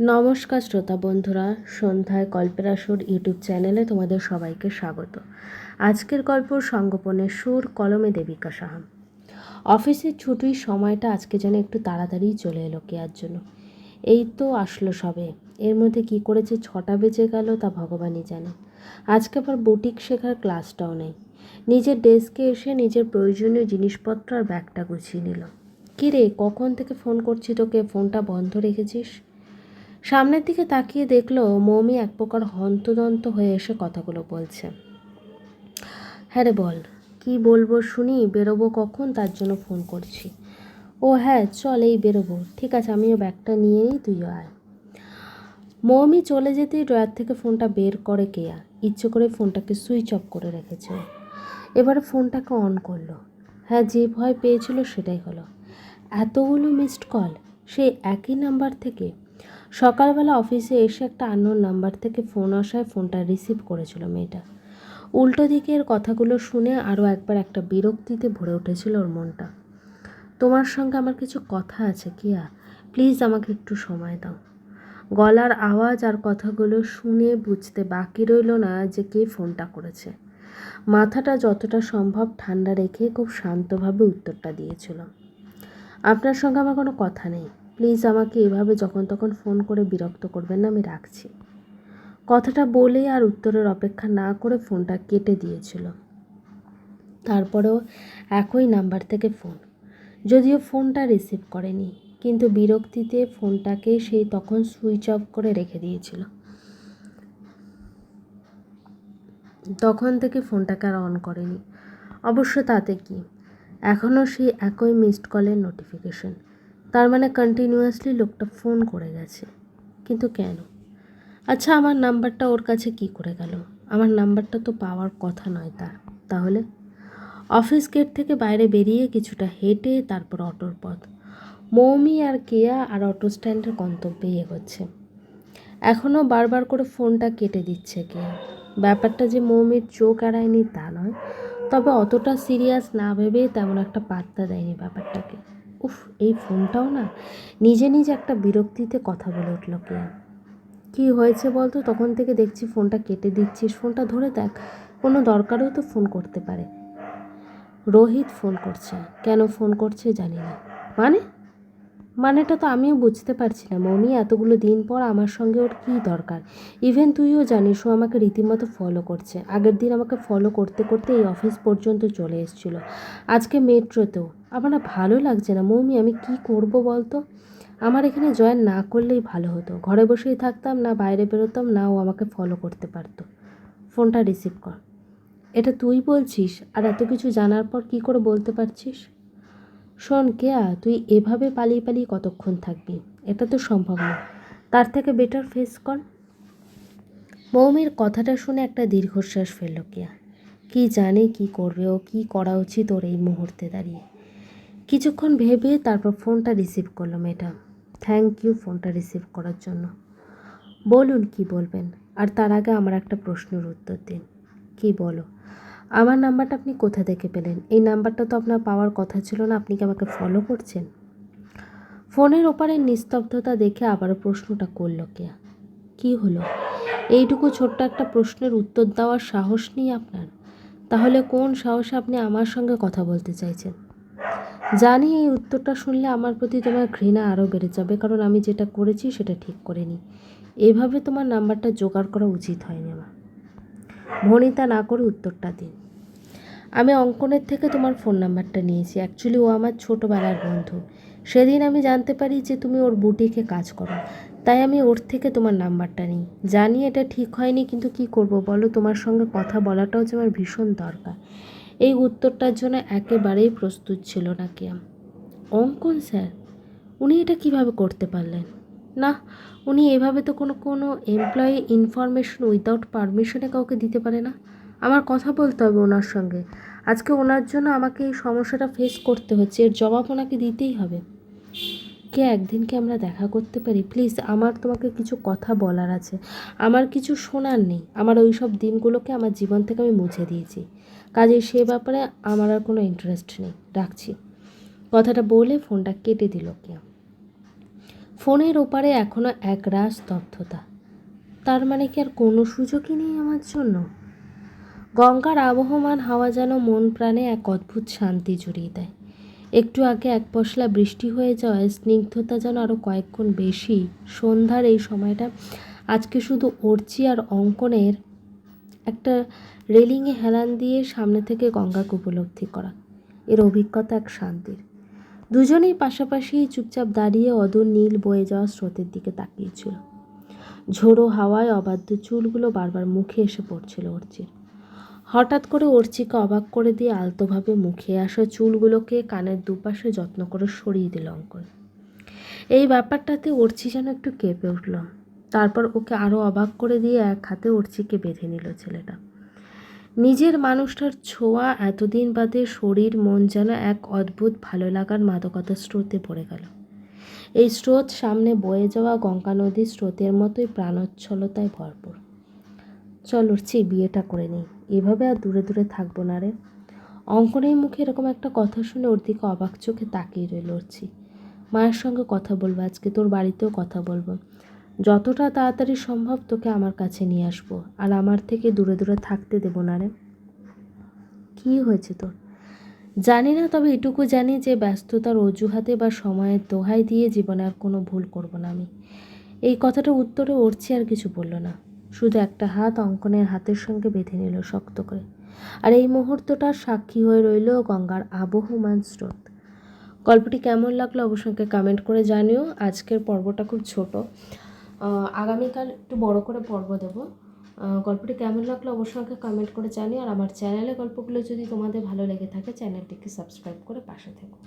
নমস্কার শ্রোতা বন্ধুরা, সন্ধ্যায় গল্পের আসর ইউটিউব চ্যানেলে তোমাদের সবাইকে স্বাগত। আজকের গল্প সঙ্গোপনের সুর কলমে দেবিকা সাহা। অফিসের ছুটির সময়টা আজকে যেন একটু তাড়াতাড়ি চলে এলো কেয়ার জন্য। এই তো আসলো সবে। এর মধ্যে কি করেছে, ছটা বেজে গেল তা ভগবানই জানে। আজকে আবার বুটিক শেখার ক্লাসটাও নেই। নিজের ডেস্কে এসে নিজের প্রয়োজনীয় জিনিসপত্র আর ব্যাগটা গুছিয়ে নিল। কিরে, কখন থেকে ফোন করছি তোকে? ফোনটা বন্ধ রেখেছিস? সামনের দিকে তাকিয়ে দেখল মৌমি এক প্রকার হন্তদন্ত হয়ে এসে কথাগুলো বলছে। হ্যাঁ রে বল, কি বলব শুনি, বেরোবো কখন? তার জন্য ফোন করছি। ও হ্যাঁ চল, এই বেরোবো। ঠিক আছে, আমিও ব্যাগটা নিয়ে নিই, তুইও আয়। মৌমি চলে যেতেই ড্রয়ার থেকে ফোনটা বের করে কেয়া। ইচ্ছে করে ফোনটাকে সুইচ অফ করে রেখেছে। এবারে ফোনটাকে অন করল। হ্যাঁ যে ভয় পেয়েছিল সেটাই হলো। এতগুলো মিসড কল সেই একই নাম্বার থেকে সকালবেলা অফিসে এসে একটা আননোন নাম্বার থেকে ফোন আসায় ফোনটা রিসিভ করেছিল মেয়েটা। উল্টো দিকের কথাগুলো শুনে আরও একবার একটা বিরক্তিতে ভরে উঠেছিল ওর মনটা। তোমার সঙ্গে আমার কিছু কথা আছে, কিয়া? প্লিজ আমাকে একটু সময় দাও। গলার আওয়াজ আর কথাগুলো শুনে বুঝতে বাকি রইল না যে কে ফোনটা করেছে। মাথাটা যতটা সম্ভব ঠান্ডা রেখে খুব শান্তভাবে উত্তরটা দিয়েছিল। আপনার সঙ্গে আমার কোনো কথা নেই। প্লিজ আমাকে এভাবে যখন তখন ফোন করে বিরক্ত করবেন না, আমি রাখছি। কথাটা বলেই আর উত্তরের অপেক্ষা না করে ফোনটা কেটে দিয়েছিল। তারপরেও একই নাম্বার থেকে ফোন। যদিও ফোনটা রিসিভ করেনি, কিন্তু বিরক্তিতে ফোনটাকে সেই তখন সুইচ অফ করে রেখে দিয়েছিল। তখন থেকে ফোনটাকে আর অন করেনি। অবশ্য তাতে কি? এখনও সেই একই মিসড কলের নোটিফিকেশন তার মানে কন্টিনিউয়াসলি লোকটা ফোন করে গেছে। কিন্তু কেন? আচ্ছা আমার নাম্বারটা ওর কাছে কি করে গেল? আমার নাম্বারটা তো পাওয়ার কথা নয় তার। তাহলে? অফিস গেট থেকে বাইরে বেরিয়ে কিছুটা হেঁটে তারপর অটোর পথ। মৌমি আর কেয়া আর অটো স্ট্যান্ডের গন্তব্যেই এগোচ্ছে। এখনও বারবার করে ফোনটা কেটে দিচ্ছে কেয়া। ব্যাপারটা যে মৌমির চোখ এড়ায়নি তা নয়। তবে অতটা সিরিয়াস না ভেবে তেমন একটা পাত্তা দেয়নি ব্যাপারটাকে। উফ, এই ফোনটাও না নিজে নিজে একটা বিরক্তিতে কথা বলে উঠল কেয়া। কি হয়েছে বলতো? তখন থেকে দেখছি ফোনটা কেটে দিচ্ছিস। ফোনটা ধরে দেখ, কোনো দরকারেও তো ফোন করতে পারে। রোহিত ফোন করছে। কেন ফোন করছে জানি না। মানে? মানেটা তো আমিও বুঝতে পারছি না। মমি, এতগুলো দিন পর আমার সঙ্গে ওর কী দরকার? ইভেন তুইও জানিস, ও আমাকে রীতিমতো ফলো করছে। আগের দিন আমাকে ফলো করতে করতে এই অফিস পর্যন্ত চলে এসেছিল। আজকে মেট্রোতেও। আমার না ভালো লাগছে না। মৌমি, আমি কি করব বলতো? আমার এখানে জয়েন না করলেই ভালো হতো। ঘরে বসেই থাকতাম, না বাইরে বেরোতাম, না ও আমাকে ফলো করতে পারতো। ফোনটা রিসিভ কর। এটা তুই বলছিস? আর এত কিছু জানার পর কি করে বলতে পারছিস? শোন, কেয়া, তুই এভাবে পালিয়ে পালিয়ে কতক্ষণ থাকবি? এটা তো সম্ভব না। তার থেকে বেটার ফেস কর। মৌমির কথাটা শুনে একটা দীর্ঘশ্বাস ফেলল কেয়া। কি জানে কি করবে ও, কি করা উচিত ওর এই মুহূর্তে দাঁড়িয়ে। কিছুক্ষণ ভেবে তারপর ফোনটা রিসিভ করল মেয়েটা। থ্যাংক ইউ ফোনটা রিসিভ করার জন্য। বলুন কি বলবেন? আর তার আগে আমার একটা প্রশ্নের উত্তর দিন। কি বলো? আমার নাম্বারটা আপনি কোথা থেকে পেলেন? এই নাম্বারটা তো আপনার পাওয়ার কথা ছিল না, আপনি কি আমাকে ফলো করছেন? ফোনের ওপারে নিস্তব্ধতা দেখে আবারও প্রশ্নটা করল কেয়া কি হলো? এইটুকু ছোট্ট একটা প্রশ্নের উত্তর দেওয়ার সাহস নেই আপনার। তাহলে কোন সাহসে আপনি আমার সঙ্গে কথা বলতে চাইছেন? জানি এই উত্তরটা শুনলে আমার প্রতি তোমার ঘৃণা আরও বেড়ে যাবে, কারণ আমি যেটা করেছি সেটা ঠিক করিনি। এভাবে তোমার নাম্বারটা জোগাড় করা উচিত হয়নি আমার। ভনিতা, না করে উত্তরটা দিন। আমি অঙ্কনের থেকে তোমার ফোন নাম্বারটা নিয়েছি। অ্যাকচুয়ালি ও আমার ছোটোবেলার বন্ধু। সেদিন আমি জানতে পারি যে তুমি ওর বুটিকে কাজ করো। তাই আমি ওর থেকে তোমার নাম্বারটা নিই। জানি এটা ঠিক হয়নি, কিন্তু কি করব বলো? তোমার সঙ্গে কথা বলাটাও যে আমার ভীষণ দরকার। এই উত্তরটার জন্য একেবারেই প্রস্তুত ছিল না কিয়াম। অঙ্কন স্যার, উনি এটা কীভাবে করতে পারলেন? না, উনি এভাবে তো কোনো কোনো এমপ্লয়ি ইনফরমেশন উইদাউট পারমিশনে কাউকে দিতে পারে না। আমার কথা বলতে হবে ওনার সঙ্গে। আজকে ওনার জন্য আমাকে এই সমস্যাটা ফেস করতে হচ্ছে, এর জবাব ওনাকে দিতেই হবে। কে একদিন কি আমরা দেখা করতে পারি? প্লিজ আমার তোমাকে কিছু কথা বলার আছে। আমার কিছু শোনার নেই। আমার ওই সব দিনগুলোকে আমার জীবন থেকে আমি মুছে দিয়েছি। কাজে সে ব্যাপারে আমার আর কোনো ইন্টারেস্ট নেই। রাখছি। কথাটা বলে ফোনটা কেটে দিল কেয়া ফোনের ওপারে এখনও এক রাস স্তব্ধতা তার মানে কি আর কোনো সুযোগই নেই আমার জন্য? গঙ্গার আবহমান হাওয়া যেন মন প্রাণে এক অদ্ভুত শান্তি জুড়িয়ে দেয়। একটু আগে এক পশলা বৃষ্টি হয়ে যাওয়ায় স্নিগ্ধতা যেন আরও কয়েক গুণ বেশি। সন্ধ্যার এই সময়টা আজকে শুধু অর্চি আর অঙ্কনের একটা রেলিংয়ে হেলান দিয়ে সামনে থেকে গঙ্গাকে উপলব্ধি করা। এর অভিজ্ঞতা এক শান্তির। দুজনেই পাশাপাশি চুপচাপ দাঁড়িয়ে অদূর নীল বয়ে যাওয়া স্রোতের দিকে তাকিয়েছিল। ঝোড়ো হাওয়ায় অবাধ্য চুলগুলো বারবার মুখে এসে পড়ছিল অর্চির। হঠাৎ করে অর্চিকে অবাক করে দিয়ে আলতোভাবে মুখে আসা চুলগুলোকে কানের দুপাশে যত্ন করে সরিয়ে দিল অঙ্কন। এই ব্যাপারটাতে অর্চি যেন একটু কেঁপে উঠল। তারপর ওকে আরও অবাক করে দিয়ে এক হাতে অর্চিকে বেঁধে নিল ছেলেটা। নিজের মানুষটার ছোঁয়া এতদিন বাদে শরীর, মন যেন এক অদ্ভুত ভালো লাগার মাদকতার স্রোতে পড়ে গেল। এই স্রোত সামনে বয়ে যাওয়া গঙ্গা নদীর স্রোতের মতোই প্রাণোচ্ছলতায় ভরপুর। চল উঠছি বিয়েটা করে নেই। এভাবে আর দূরে দূরে থাকব না রে। অঙ্কনের মুখে এরকম একটা কথা শুনে ওর দিকে অবাক চোখে তাকিয়ে রইল উঠছি মায়ের সঙ্গে কথা বলব, আজকে তোর বাড়িতেও কথা বলব। যতটা তাড়াতাড়ি সম্ভব তোকে আমার কাছে নিয়ে আসব, আর আমার থেকে দূরে দূরে থাকতে দেবো না রে। কী হয়েছে তোর? জানি না, তবে এটুকু জানি যে ব্যস্ততার অজুহাতে বা সময়ের দোহাই দিয়ে জীবনে আর কোনো ভুল করব না আমি। এই কথাটা উত্তরে ওরছি আর কিছু বলল না। শুধু একটা হাত অঙ্কনের হাতের সঙ্গে বেঁধে নিল শক্ত করে। আর এই মুহূর্তটার সাক্ষী হয়ে রইল গঙ্গার আবহমান স্রোত। গল্পটি কেমন লাগল অবশ্যই কমেন্ট করে জানিও। আজকের পর্বটা খুব ছোট। আগামীকাল একটু বড় করে পর্ব দেবো। গল্পটি কেমন লাগল অবশ্যই কমেন্ট করে জানিও। আর আমার চ্যানেলে গল্পগুলো যদি তোমাদের ভালো লেগে থাকে চ্যানেলটিকে সাবস্ক্রাইব করে পাশে থেকো।